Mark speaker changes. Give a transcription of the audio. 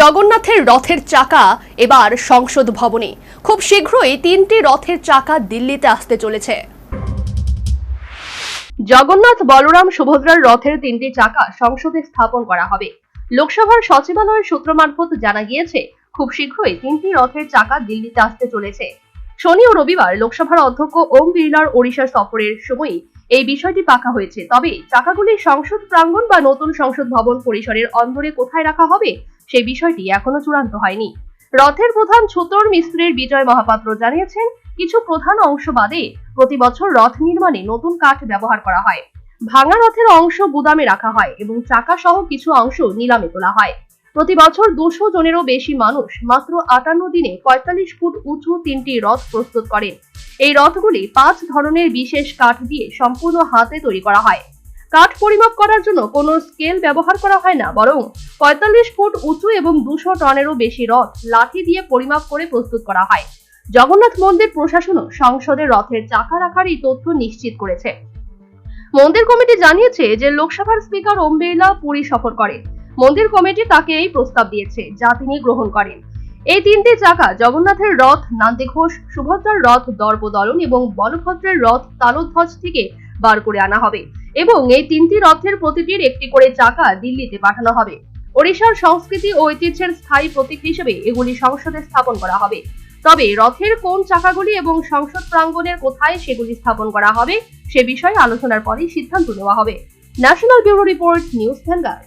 Speaker 1: জগন্নাথের রথের চাকা এবার সংসদ ভবনে। খুব শীঘ্রই তিনটি রথের চাকা দিল্লিতে আসতে চলেছে। জগন্নাথ বলরাম সুভদ্রার রথের তিনটি চাকা সংসদে স্থাপন করা হবে। লোকসভার সচিবালয়ের সূত্র মারফত জানা গিয়েছে, খুব শীঘ্রই তিনটি রথের চাকা দিল্লিতে আসতে চলেছে। শনি ও রবিবার লোকসভার অধ্যক্ষ ওম বিড়লার ওড়িশা সফরের সময় এই বিষয়টি পাকা হয়েছে। তবে চাকাগুলি সংসদ প্রাঙ্গণ বা নতুন সংসদ ভবন পরিসরের অন্দরে কোথায় রাখা হবে সেই বিষয়টি এখনও চূড়ান্ত হয়নি। রথের প্রধান ছুতর মিস্ত্রির বিজয় মহাপাত্র জানিয়েছেন, কিছু প্রধান অংশ বাদে প্রতি বছর রথ নির্মাণে নতুন কাঠ ব্যবহার করা হয়। ভাঙা রথের অংশ গুদামে রাখা হয় এবং চাকা সহ কিছু অংশ নিলামে তোলা হয়। প্রতি বছর দুশো জনেরও বেশি মানুষ মাত্র আটান্ন দিনে পঁয়তাল্লিশ ফুট উঁচু তিনটি রথ প্রস্তুত করেন। এই রথগুলি পাঁচ ধরনের বিশেষ কাঠ দিয়ে সম্পূর্ণ হাতে তৈরি করা হয়। কাঠ পরিমাপ করার জন্য কোনো স্কেল ব্যবহার করা হয় না, বরং পঁয়তাল্লিশ ফুট উঁচু এবং দুশো টনেরও বেশি রথ লাঠি দিয়ে পরিমাপ করে প্রস্তুত করা হয়। জগন্নাথ মন্দির প্রশাসনও সংসদের রথের চাকা রাখার এই তথ্য নিশ্চিত করেছে। মন্দির কমিটি জানিয়েছে যে লোকসভার স্পিকার ওম বিড়লা পুরী সফর করেন। মন্দির কমিটি তাকে এই প্রস্তাব দিয়েছে, যা তিনি গ্রহণ করেন। এই তিনটি চাকা জগন্নাথের রথ, নান্দি ঘোষ, সুভদ্রার রথ, দর্পদলন এবং বলভদ্রের রথ, তালধ্বজ থেকে বার করে আনা হবে। এবং এই তিনটি রথের প্রতিটির একটি করে চাকা দিল্লিতে পাঠানো হবে। ওড়িশার সংস্কৃতি ও ঐতিহ্যের স্থায়ী প্রতীক হিসেবে এগুলি সংসদে স্থাপন করা হবে। তবে রথের কোন চাকাগুলি এবং সংসদ প্রাঙ্গণের কোথায় সেগুলি স্থাপন করা হবে, সে বিষয়ে আলোচনার পরেই সিদ্ধান্ত নেওয়া হবে। National bureau report news vanguard